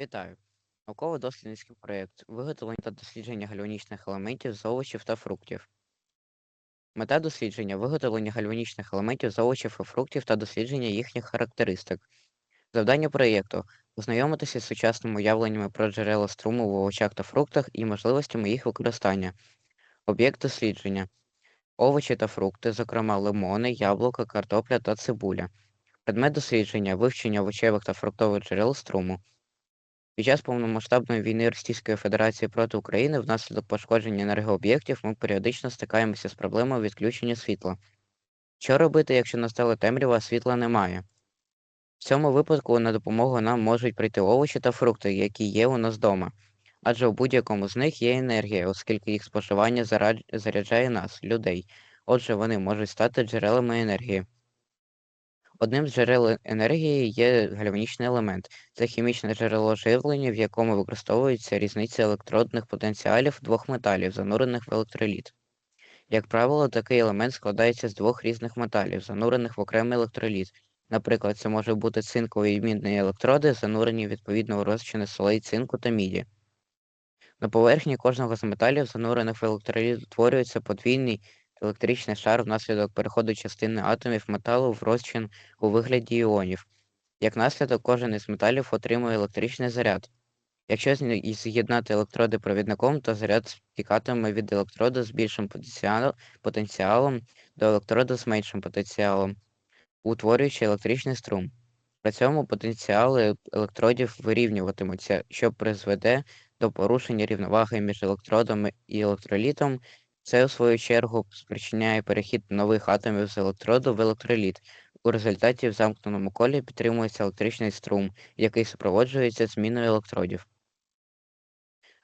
Вітаю! Науково-дослідницький проєкт виготовлення та дослідження гальванічних елементів з овочів та фруктів. Мета дослідження виготовлення гальванічних елементів з овочів і фруктів та дослідження їхніх характеристик. Завдання проєкту ознайомитися з сучасними уявленнями про джерела струму в овочах та фруктах і можливостями їх використання. Об'єкт дослідження овочі та фрукти, зокрема лимони, яблука, картопля та цибуля. Предмет дослідження вивчення овочевих та фруктових джерел струму. Під час повномасштабної війни Російської Федерації проти України внаслідок пошкодження енергооб'єктів ми періодично стикаємося з проблемою відключення світла. Що робити, якщо настала темрява, а світла немає? В цьому випадку на допомогу нам можуть прийти овочі та фрукти, які є у нас вдома, адже у будь-якому з них є енергія, оскільки їх споживання заряджає нас, людей. Отже, вони можуть стати джерелами енергії. Одним з джерел е- енергії є гальванічний елемент. Це хімічне джерело живлення, в якому використовується різниця електродних потенціалів двох металів, занурених в електроліт. Як правило, такий елемент складається з двох різних металів, занурених в окремий електроліт. Наприклад, це може бути цинкові і мідні електроди, занурені відповідно у розчини солей цинку та міді. На поверхні кожного з металів, занурених в електроліт, утворюється подвійний електричний шар внаслідок переходу частини атомів металу в розчин у вигляді іонів. Як наслідок, кожен із металів отримує електричний заряд. Якщо з'єднати електроди провідником, то заряд стікатиме від електроду з більшим потенціалом до електроду з меншим потенціалом, утворюючи електричний струм. При цьому потенціали електродів вирівнюватимуться, що призведе до порушення рівноваги між електродом і електролітом. Це, у свою чергу, спричиняє перехід нових атомів з електроду в електроліт. У результаті в замкненому колі підтримується електричний струм, який супроводжується зміною електродів.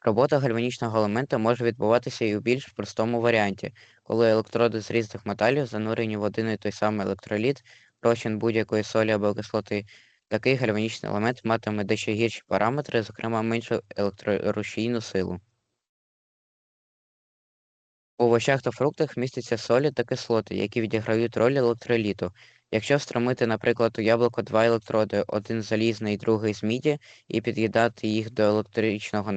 Робота гальванічного елемента може відбуватися і у більш простому варіанті, коли електроди з різних металів занурені в один і той самий електроліт, розчин будь-якої солі або кислоти. Такий гальванічний елемент матиме дещо гірші параметри, зокрема меншу електрорушійну силу. У овочах та фруктах містяться солі та кислоти, які відіграють роль електроліту. Якщо встромити, наприклад, у яблуко два електроди, один залізний, другий з міді, і під'єднати їх до електричного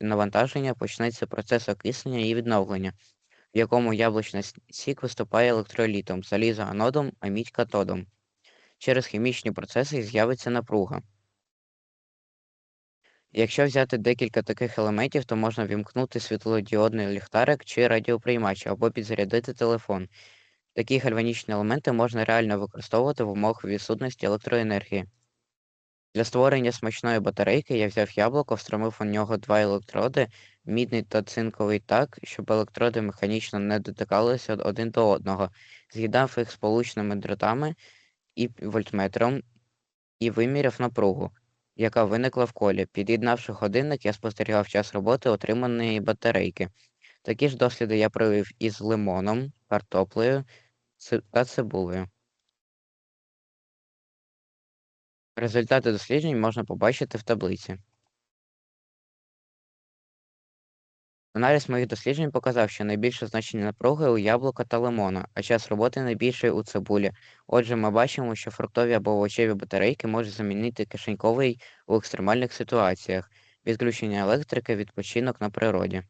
навантаження, почнеться процес окислення і відновлення, в якому яблучний сік виступає електролітом, залізо анодом, а мідь катодом. Через хімічні процеси з'явиться напруга. Якщо взяти декілька таких елементів, то можна вімкнути світлодіодний ліхтарик чи радіоприймач або підзарядити телефон. Такі гальванічні елементи можна реально використовувати в умовах відсутності електроенергії. Для створення смачної батарейки я взяв яблуко, встромив у нього два електроди, мідний та цинковий так, щоб електроди механічно не дотикалися один до одного, з'єднав їх сполучними дротами і вольтметром і виміряв напругу, яка виникла в колі. Під'єднавши годинник, я спостерігав час роботи отриманої батарейки. Такі ж досліди я провів із лимоном, картоплею та цибулею. Результати досліджень можна побачити в таблиці. Аналіз моїх досліджень показав, що найбільше значення напруги у яблука та лимона, а час роботи найбільший у цибулі. Отже, ми бачимо, що фруктові або овочеві батарейки можуть замінити кишеньковий у екстремальних ситуаціях, відключення електрики, відпочинок на природі.